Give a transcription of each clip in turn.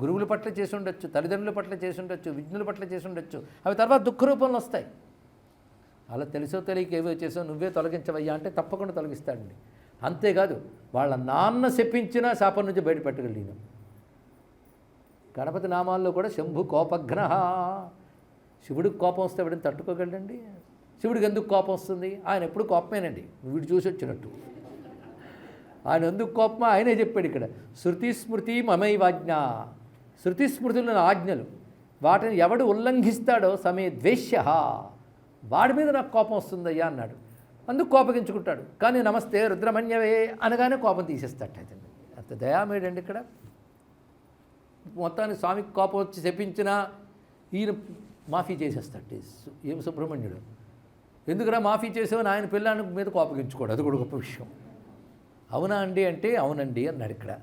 గురువుల పట్ల చేసి ఉండొచ్చు తల్లిదండ్రుల పట్ల చేసి ఉండొచ్చు విజ్ఞుల పట్ల చేసి ఉండొచ్చు. అవి తర్వాత దుఃఖ రూపంలో వస్తాయి. అలా తెలుసో తెలియక ఏవో చేసో నువ్వే తొలగించవయ్యా అంటే తప్పకుండా తొలగిస్తాడండి. అంతేకాదు వాళ్ళ నాన్న శపించినా శాపం నుంచి బయటపెట్టగలిగిన గణపతి నామాల్లో కూడా శంభు కోపగ్రహ. శివుడికి కోపం వస్తే ఎవడని తట్టుకోగలండి శివుడికి ఎందుకు కోపం వస్తుంది? ఆయన ఎప్పుడు కోపమేనండి. వీడు చూసి వచ్చినట్టు. ఆయన ఎందుకు కోపమా? ఆయనే చెప్పాడు ఇక్కడ. శృతి స్మృతి మమైవాజ్ఞ. శృతి స్మృతులు ఆజ్ఞలు. వాటిని ఎవడు ఉల్లంఘిస్తాడో సమే ద్వేష్య. వాడి మీద నాకు కోపం వస్తుందయ్యా అన్నాడు. అందుకు కోపగించుకుంటాడు. కానీ నమస్తే రుద్రమన్యవే అనగానే కోపం తీసేస్తాడు అతను అంత దయామేడండి ఇక్కడ. మొత్తానికి స్వామికి కోపం వచ్చి చెప్పించినా ఈయన మాఫీ చేసేస్తాడు ఏం సుబ్రహ్మణ్యుడు. ఎందుకురా మాఫీ చేసావని ఆయన పిల్లాని మీద కోపగించుకోడు. అది కూడా గొప్ప విషయం. అవునా అండి అంటే అవునండి అన్నాడు ఇక్కడ.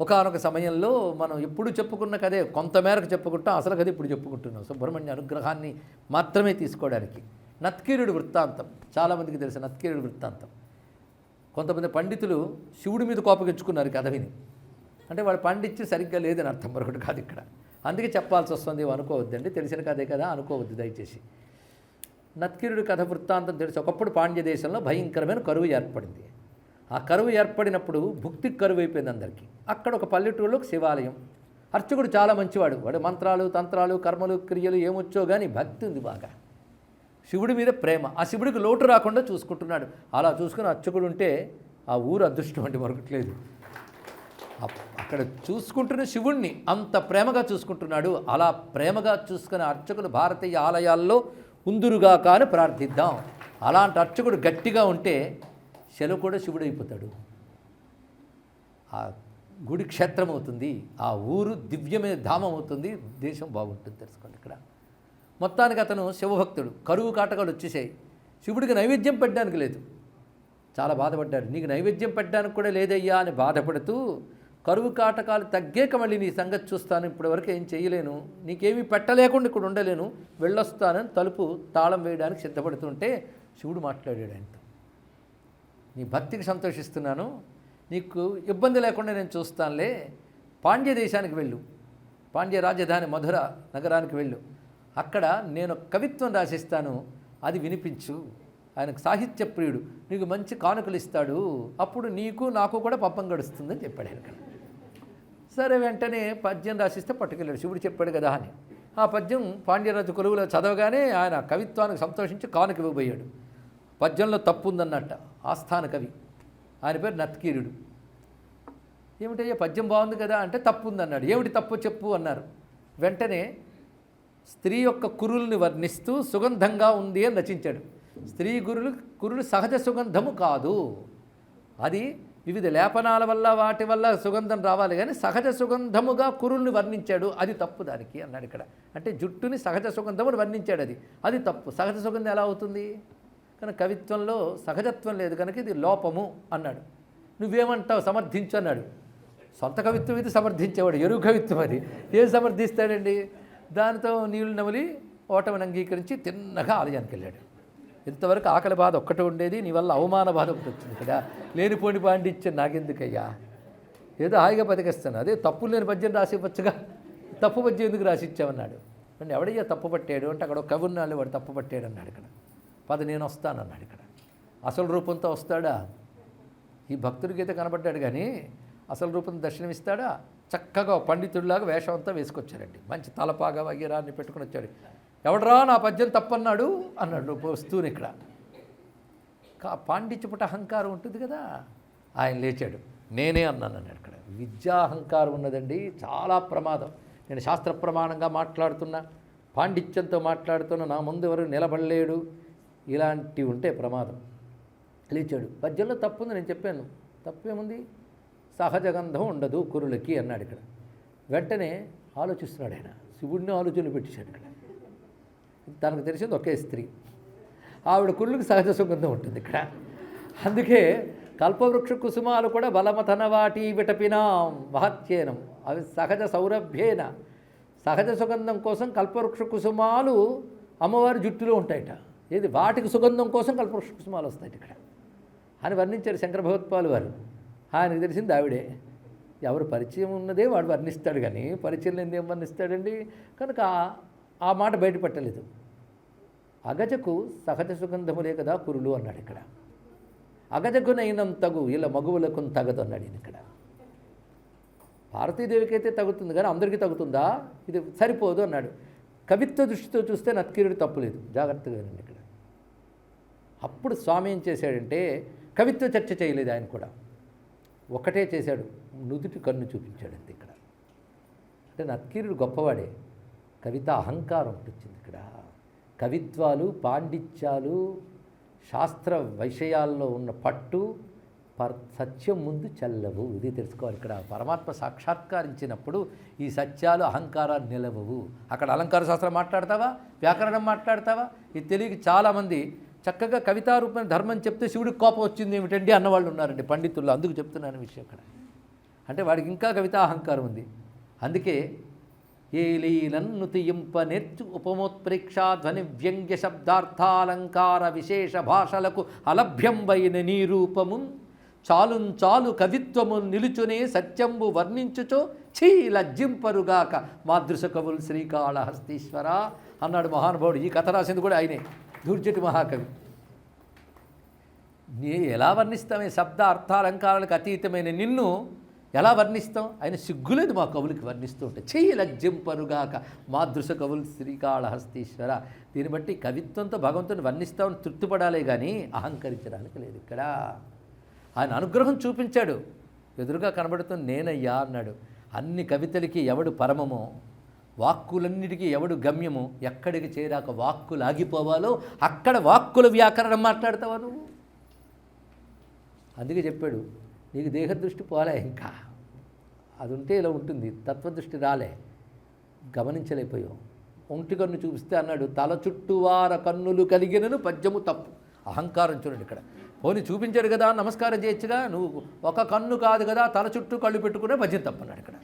ఒకనొక సమయంలో మనం ఎప్పుడు చెప్పుకున్న కదే కొంతమేరకు చెప్పుకుంటాం అసలు కదే ఇప్పుడు చెప్పుకుంటున్నాం. సుబ్రహ్మణ్య అనుగ్రహాన్ని మాత్రమే తీసుకోవడానికి. నత్కీరుడు వృత్తాంతం. చాలామందికి తెలిసిన నత్కీరుడు వృత్తాంతం. కొంతమంది పండితులు శివుడి మీద కోపగించుకున్నారు కథ విని అంటే వాళ్ళు పండించి సరిగ్గా లేదని అర్థం మరొకటి కాదు ఇక్కడ. అందుకే చెప్పాల్సి వస్తుంది అనుకోవద్దండి. తెలిసిన కథే కదా అనుకోవద్దు దయచేసి. నత్కిరుడి కథ వృత్తాంతం తెలిసి. ఒకప్పుడు పాండ్య దేశంలో భయంకరమైన కరువు ఏర్పడింది. ఆ కరువు ఏర్పడినప్పుడు భుక్తి కరువు అయిపోయింది అందరికీ. అక్కడ ఒక పల్లెటూరులో ఒక శివాలయం. అర్చకుడు చాలా మంచివాడు. వాడు మంత్రాలు తంత్రాలు కర్మలు క్రియలు ఏమొచ్చో కానీ భక్తి ఉంది బాగా. శివుడి మీద ప్రేమ. ఆ శివుడికి లోటు రాకుండా చూసుకుంటున్నాడు. అలా చూసుకుని అర్చకుడు ఉంటే ఆ ఊరు అదృష్టం అంటే మరొకట్లేదు. అక్కడ చూసుకుంటున్న శివుణ్ణి అంత ప్రేమగా చూసుకుంటున్నాడు. అలా ప్రేమగా చూసుకునే అర్చకులు భారతీయ ఆలయాల్లో ఉందురుగా కాని ప్రార్థిద్దాం. అలాంటి అర్చకుడు గట్టిగా ఉంటే శిల కూడా శివుడు అయిపోతాడు. ఆ గుడి క్షేత్రం అవుతుంది ఆ ఊరు దివ్యమైన ధామం అవుతుంది దేశం బాగుంటుంది తెలుసుకోండి ఇక్కడ. మొత్తానికి అతను శివభక్తుడు. కరువు కాటకాలు వచ్చేసాయి. శివుడికి నైవేద్యం పెట్టడానికి లేదు. చాలా బాధపడ్డాడు. నీకు నైవేద్యం పెట్టడానికి కూడా లేదయ్యా అని బాధపడుతూ కరువు కాటకాలు తగ్గాక మళ్ళీ నీ సంగతి చూస్తాను ఇప్పటివరకు ఏం చేయలేను. నీకేమీ పెట్టలేకుండా ఇక్కడ ఉండలేను. వెళ్ళొస్తానని తలుపు తాళం వేయడానికి సిద్ధపడుతుంటే శివుడు మాట్లాడాడు ఆయనతో. నీ భక్తికి సంతోషిస్తున్నాను. నీకు ఇబ్బంది లేకుండా నేను చూస్తానులే. పాండ్య దేశానికి వెళ్ళు. పాండ్య రాజధాని మధుర నగరానికి వెళ్ళు. అక్కడ నేను కవిత్వం రాసిస్తాను. అది వినిపించు. ఆయనకు సాహిత్య ప్రియుడు. నీకు మంచి కానుకలు ఇస్తాడు. అప్పుడు నీకు నాకు కూడా పప్పం గడుస్తుందని చెప్పాడు ఆయన సరే వెంటనే పద్యం రాసిస్తే పట్టుకెళ్ళాడు. శివుడు చెప్పాడు కదా అని. ఆ పద్యం పాండ్యరాజు కొలువులో చదవగానే ఆయన కవిత్వానికి సంతోషించి కానుక ఇవ్వబోయాడు. పద్యంలో తప్పు ఉందన్నట్ట ఆస్థాన కవి. ఆయన పేరు నత్కీరుడు. ఏమిటయ్యా పద్యం బాగుంది కదా అంటే తప్పు ఉందన్నాడు ఏమిటి తప్పు చెప్పు అన్నారు. వెంటనే స్త్రీ యొక్క కురుల్ని వర్ణిస్తూ సుగంధంగా ఉంది అని రచించాడు. స్త్రీ గురులు కురులు సహజ సుగంధము కాదు. అది వివిధ లేపనాల వల్ల వాటి వల్ల సుగంధం రావాలి కానీ సహజ సుగంధముగా కురుల్ని వర్ణించాడు. అది తప్పు దానికి అన్నాడు ఇక్కడ. అంటే జుట్టుని సహజ సుగంధముని వర్ణించాడు అది. అది తప్పు. సహజ సుగంధం ఎలా అవుతుంది? కానీ కవిత్వంలో సహజత్వం లేదు కనుక ఇది లోపము అన్నాడు. నువ్వేమంటావు? సమర్థించు అన్నాడు. సొంత కవిత్వం ఇది సమర్థించేవాడు ఎరువు కవిత్వం అది. ఏం సమర్థిస్తాడండి? దానితో నీళ్ళు నమిలి ఓటమిని అంగీకరించి తిన్నగా ఆలయానికి వెళ్ళాడు. ఇంతవరకు ఆకలి బాధ ఒక్కటే ఉండేది నీ వల్ల అవమాన బాధ ఒకటి వచ్చింది కదా. లేనిపోని పాండిత్యం నాకెందుకయ్యా? ఏదో హాయిగా బతికేస్తాను అదే తప్పులు లేని పద్యం రాసి ఇవ్వచ్చుగా తప్పు పద్యం ఎందుకు రాసిచ్చామన్నాడు అంటే ఎవడయ్యా తప్పు పట్టాడు? అంటే అక్కడ ఒక కవి ఉన్నాళ్ళు వాడు తప్పు పట్టాడు అన్నాడు ఇక్కడ. పద నేను వస్తాను అన్నాడు ఇక్కడ. అసలు రూపంతో వస్తాడా? ఈ భక్తుడికైతే కనబడ్డాడు కానీ అసలు రూపం దర్శనమిస్తాడా? చక్కగా పండితుడిలాగా వేషం అంతా వేసుకొచ్చారండి. మంచి తలపాగా వగీరాన్ని పెట్టుకుని వచ్చాడు. ఎవడరా నా పద్యం తప్పన్నాడు? అన్నాడు వస్తూనే ఇక్కడ. కా పాండిత్యపుట అహంకారం ఉంటుంది కదా? ఆయన లేచాడు. నేనే అన్నాను అన్నాడు ఇక్కడ. విద్యా అహంకారం ఉన్నదండి. చాలా ప్రమాదం. నేను శాస్త్ర ప్రమాణంగా మాట్లాడుతున్నా. పాండిత్యంతో మాట్లాడుతున్నా. నా ముందు ఎవరు నిలబడలేడు. ఇలాంటివి ఉంటే ప్రమాదం. లేచాడు. పద్యంలో తప్పు ఉంది నేను చెప్పాను. తప్పేముంది? సహజ గంధం ఉండదు కురులకి అన్నాడు ఇక్కడ. వెంటనే ఆలోచిస్తున్నాడు ఆయన. శివుడిని ఆలోచనలు పెట్టేశాడు ఇక్కడ. తనకు తెలిసింది ఒకే స్త్రీ. ఆవిడ కుళ్ళుకి సహజ సుగంధం ఉంటుంది ఇక్కడ. అందుకే కల్పవృక్ష కుసుమాలు కూడా బలమతన వాటి విటపినాం. మహత్యేనం. అవి సహజ సౌరభ్యేన. సహజ సుగంధం కోసం కల్పవృక్ష కుసుమాలు అమ్మవారి జుట్టులో ఉంటాయట. ఏది? వాటికి సుగంధం కోసం కల్పవృక్ష కుసుమాలు వస్తాయి ఇక్కడ. అని వర్ణించారు శంకర భగవత్పాలు వారు. ఆయనకు తెలిసింది ఆవిడే. ఎవరు పరిచయం ఉన్నదే వాడు వర్ణిస్తాడు కానీ పరిచయం లేని ఏం వర్ణిస్తాడండి? కనుక ఆ- మాట బయటపెట్టలేదు. అగజకు సహజ సుగంధములే కదా కురులు అన్నాడు ఇక్కడ. అగజకునైనం తగు ఇలా మగువులకు తగదు అన్నాడు ఈయన ఇక్కడ. భారతీదేవికైతే అయితే తగ్గుతుంది కానీ అందరికీ తగ్గుతుందా ఇది సరిపోదు అన్నాడు. కవిత్వ దృష్టితో చూస్తే నత్కీరుడు తప్పులేదు. జాగ్రత్తగా వినండి ఇక్కడ. అప్పుడు స్వామి ఏం చేశాడంటే కవిత్వ చర్చ చేయలేదు ఆయన కూడా. ఒకటే చేశాడు. నుదుటి కన్ను చూపించాడు అంతే ఇక్కడ. అంటే నత్కీరుడు గొప్పవాడే. కవిత అహంకారం వచ్చింది ఇక్కడ. కవిత్వాలు పాండిత్యాలు శాస్త్ర విషయాల్లో ఉన్న పట్టు పర్ సత్యం ముందు చల్లవు. ఇది తెలుసుకోవాలి ఇక్కడ. పరమాత్మ సాక్షాత్కరించినప్పుడు ఈ సత్యాలు అహంకారాలు నిలవవు. అక్కడ అలంకార శాస్త్రం మాట్లాడతావా? వ్యాకరణం మాట్లాడతావా? ఇది తెలియక చాలామంది చక్కగా కవితారూపమైన ధర్మం చెప్తే శివుడికి కోపం వచ్చింది ఏమిటండి అన్నవాళ్ళు ఉన్నారండి పండితుల్లో. అందుకు చెప్తున్నాను విషయం ఇక్కడ అంటే వాడికి ఇంకా కవితా అహంకారం ఉంది. అందుకే ఏలీలన్ను తీయింప నేర్చు ఉపమోత్ప్రేక్షా ధ్వని వ్యంగ్య శబ్దార్థాలంకార విశేష భాషలకు అలభ్యంబైన నీ నీరూపము చాలున్ చాలు కవిత్వము నిలుచునే సత్యంబు వర్ణించుచో ఛీ లజ్జింపరుగాక మాదృశ కవులు శ్రీకాళహస్తీశ్వర అన్నాడు మహానుభావుడు. ఈ కథ రాసింది కూడా ఆయనే. దూర్జటి మహాకవి. నీ ఎలా వర్ణిస్తామే శబ్ద అర్థాలంకారాలకు అతీతమైన నిన్ను ఎలా వర్ణిస్తాం? ఆయన సిగ్గులేదు మా కవులకి వర్ణిస్తూ ఉంటే. చెయ్యి లజ్జింపరుగాక మాదృశ కవులు శ్రీకాళహస్తీశ్వర. దీన్ని బట్టి కవిత్వంతో భగవంతుని వర్ణిస్తామని తృప్తిపడాలే కానీ అహంకరించడానికి లేదు ఇక్కడ. ఆయన అనుగ్రహం చూపించాడు. ఎదురుగా కనబడుతున్న నేనయ్యా అన్నాడు. అన్ని కవితలకి ఎవడు పరమమో? వాక్కులన్నిటికీ ఎవడు గమ్యము ఎక్కడికి చేరాక వాక్కులు ఆగిపోవాలో అక్కడ వాక్కుల వ్యాకరణం మాట్లాడతావా నువ్వు? అందుకే చెప్పాడు నీకు దేహదృష్టి పోలే ఇంకా. అది ఉంటే ఇలా ఉంటుంది తత్వదృష్టి రాలే. గమనించలేకపోయావు. ఒంటి కన్ను చూపిస్తే అన్నాడు తల చుట్టూవార కన్నులు కలిగినను పద్యము తప్పు. అహంకారం చూడండి ఇక్కడ. పోనీ చూపించాడు కదా నమస్కారం చేయొచ్చుగా నువ్వు ఒక కన్ను కాదు కదా తల చుట్టూ కళ్ళు పెట్టుకునే పద్యం తప్పు అన్నాడు ఇక్కడ.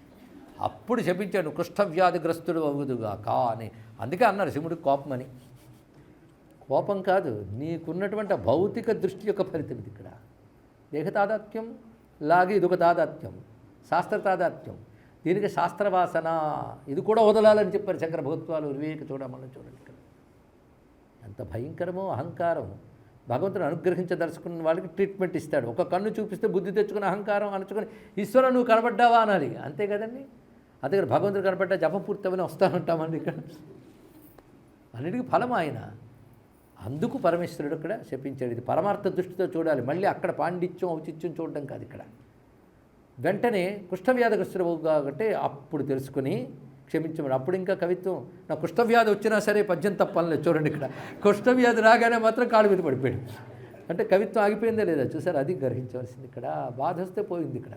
అప్పుడు శపించాడు కుష్ఠవ్యాధిగ్రస్తుడు అవుదుగాక కా అని అందుకే అన్నారు శివుడు కోపమని. కోపం కాదు నీకున్నటువంటి భౌతిక దృష్టి యొక్క ఫలితం ఇది ఇక్కడ. దేహ తాదాత్మ్యం లాగే ఇదొక తాదాత్యం శాస్త్ర తాదాత్యం దీనికి శాస్త్రవాసన ఇది కూడా వదలాలని చెప్పారు శంకర భగత్వాలు వివేక చూడమని చూడండి ఇక్కడ. ఎంత భయంకరమో అహంకారం. భగవంతుని అనుగ్రహించదలుచుకున్న వాళ్ళకి ట్రీట్మెంట్ ఇస్తాడు. ఒక కన్ను చూపిస్తే బుద్ధి తెచ్చుకుని అహంకారం అణుచుకొని ఈశ్వర నువ్వు కనబడ్డావా? అనాలి అంతే కదండి? అందుకని భగవంతుడు కనపడ్డా జపం పూర్తవని వస్తానంటామండి ఇక్కడ. అన్నిటికీ ఫలం ఆయన. అందుకు పరమేశ్వరుడు ఇక్కడ శపించాడు. ఇది పరమార్థ దృష్టితో చూడాలి. మళ్ళీ అక్కడ పాండిత్యం ఔచిత్యం చూడడం కాదు ఇక్కడ. వెంటనే కుష్ఠవ్యాధిగ్రస్తుడు కాబట్టి అప్పుడు తెలుసుకుని క్షమించమని. అప్పుడు ఇంకా కవిత్వం నా కుష్ఠవ్యాధి వచ్చినా సరే పద్యం తప్పనలేదు చూడండి ఇక్కడ. కుష్ఠవ్యాధి రాగానే మాత్రం కాలు మీద పడిపోయాడు. అంటే కవిత్వం ఆగిపోయిందే లేదా? చూసారు? అది గ్రహించవలసింది ఇక్కడ. బాధ వస్తే పోయింది ఇక్కడ.